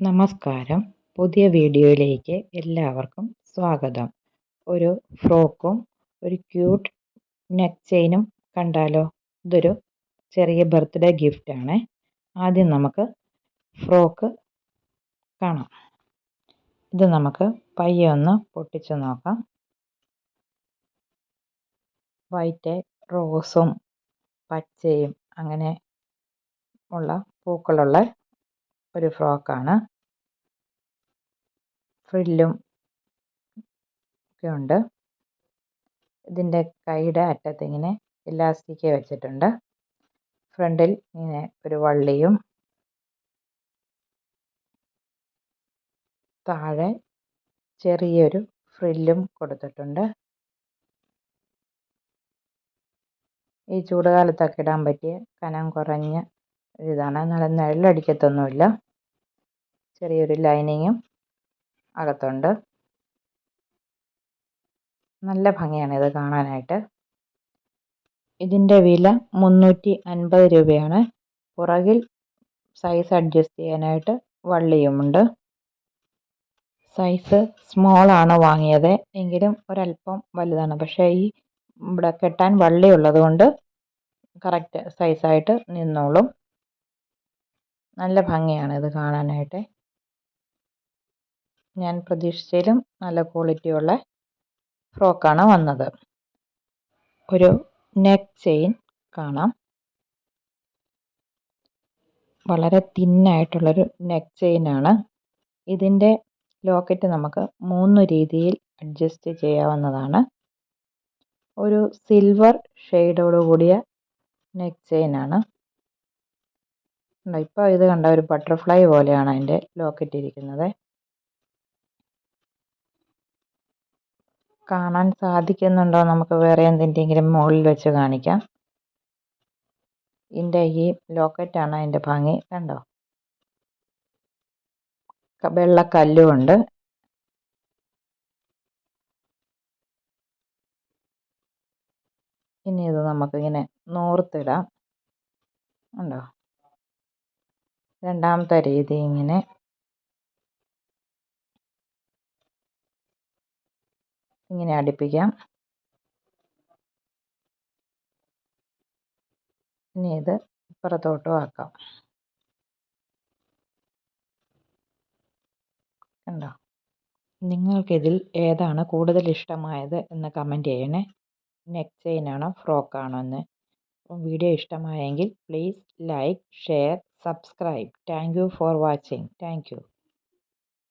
നമസ്കാരം. പുതിയ വീഡിയോയിലേക്ക് എല്ലാവർക്കും സ്വാഗതം. ഒരു ഫ്രോക്കും ഒരു ക്യൂട്ട് നെക്ക് ചെയിനും കണ്ടാലോ? ഇതൊരു ചെറിയ ബർത്ത്ഡേ ഗിഫ്റ്റാണ് ആദ്യം നമുക്ക് ഫ്രോക്ക് കാണാം. ഇത് നമുക്ക് പയ്യെ ഒന്ന് പൊട്ടിച്ച് നോക്കാം. വൈറ്റ് റോസും പച്ചയും അങ്ങനെ ഉള്ള പൂക്കളുള്ള ഒരു ഫ്രോക്കാണ്. ഫ്രില്ലും ഒക്കെ ഉണ്ട്. ഇതിന്റെ കൈയുടെ അറ്റത്ത് ഇങ്ങനെ ഇലാസ്റ്റിക് വെച്ചിട്ടുണ്ട്. ഫ്രണ്ടിൽ ഇങ്ങനെ ഒരു വള്ളിയും താഴെ ചെറിയൊരു ഫ്രില്ലും കൊടുത്തിട്ടുണ്ട്. ഈ ചൂടുകാലത്തൊക്കെ ഇടാൻ പറ്റിയ കനം കുറഞ്ഞ ഇതാണ്. നല്ല നിഴലടിക്കത്തൊന്നുമില്ല ചെറിയൊരു ലൈനിങ്ങും അകത്തുണ്ട്. നല്ല ഭംഗിയാണ് ഇത് കാണാനായിട്ട്. ഇതിന്റെ വില മുന്നൂറ്റി അൻപത് രൂപയാണ്. പുറകിൽ സൈസ് അഡ്ജസ്റ്റ് ചെയ്യാനായിട്ട് വള്ളിയുമുണ്ട്. സൈസ് സ്മോളാണ് വാങ്ങിയത്. എങ്കിലും ഒരല്പം വലുതാണ്. പക്ഷേ ഈ ഇവിടെ കെട്ടാൻ വള്ളി ഉള്ളതുകൊണ്ട് കറക്റ്റ് സൈസായിട്ട് നിന്നോളും. നല്ല ഭംഗിയാണ് ഇത് കാണാനായിട്ട്. ഞാൻ പ്രതീക്ഷിച്ചതിലും നല്ല ക്വാളിറ്റിയുള്ള ഫ്രോക്കാണ് വന്നത്. ഒരു നെക്ക് ചെയിൻ കാണാം. വളരെ തിന്നായിട്ടുള്ളൊരു നെക്ക് ചെയിനാണ്. ഇതിന്റെ ലോക്കറ്റ് നമുക്ക് മൂന്ന് രീതിയിൽ അഡ്ജസ്റ്റ് ചെയ്യാവുന്നതാണ്. ഒരു സിൽവർ ഷെയ്ഡോടുകൂടിയ നെക്ക് ചെയിനാണ്. ഇപ്പോൾ ഇത് കണ്ട ഒരു ബട്ടർഫ്ലൈ പോലെയാണ് അതിന്റെ ലോക്കറ്റ് ഇരിക്കുന്നത്. കാണാൻ സാധിക്കുന്നുണ്ടോ? നമുക്ക് വേറെ എന്തിന്റെങ്കിലും മുകളിൽ വെച്ച് കാണിക്കാം. ഇതിന്റെ ഈ ലോക്കറ്റാണ് അതിന്റെ ഭംഗി. കണ്ടോ? വെള്ള വെള്ളക്കല്ലുമുണ്ട് ഇനി ഇത് നമുക്കിങ്ങനെ നോർത്തിടാം. ഉണ്ടോ രണ്ടാമത്തെ രീതി ഇങ്ങനെ. ഇങ്ങനെ അടുപ്പിക്കാം. ഇനി ഇത് ഇപ്പുറത്തോട്ടും ആക്കാം. കണ്ടോ? നിങ്ങൾക്കിതിൽ ഏതാണ് കൂടുതൽ ഇഷ്ടമായത് എന്ന് കമന്റ് ചെയ്യണേ. നെക്ക് ചെയിനാണോ ഫ്രോക്കാണോ എന്ന്. വീഡിയോ ഇഷ്ടമായെങ്കിൽ please like share subscribe. Thank you for watching. Thank you.